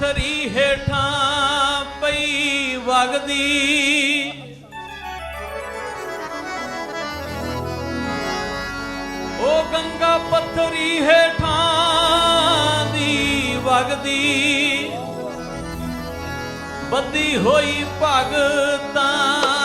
ਪੱਥਰੀ ਹੇਠਾਂ ਪਈ ਵਗਦੀ। ਉਹ ਗੰਗਾ ਪੱਥਰੀ ਹੇਠਾਂ ਦੀ ਵਗਦੀ। ਬੱਦੀ ਹੋਈ ਭਗਤਾਂ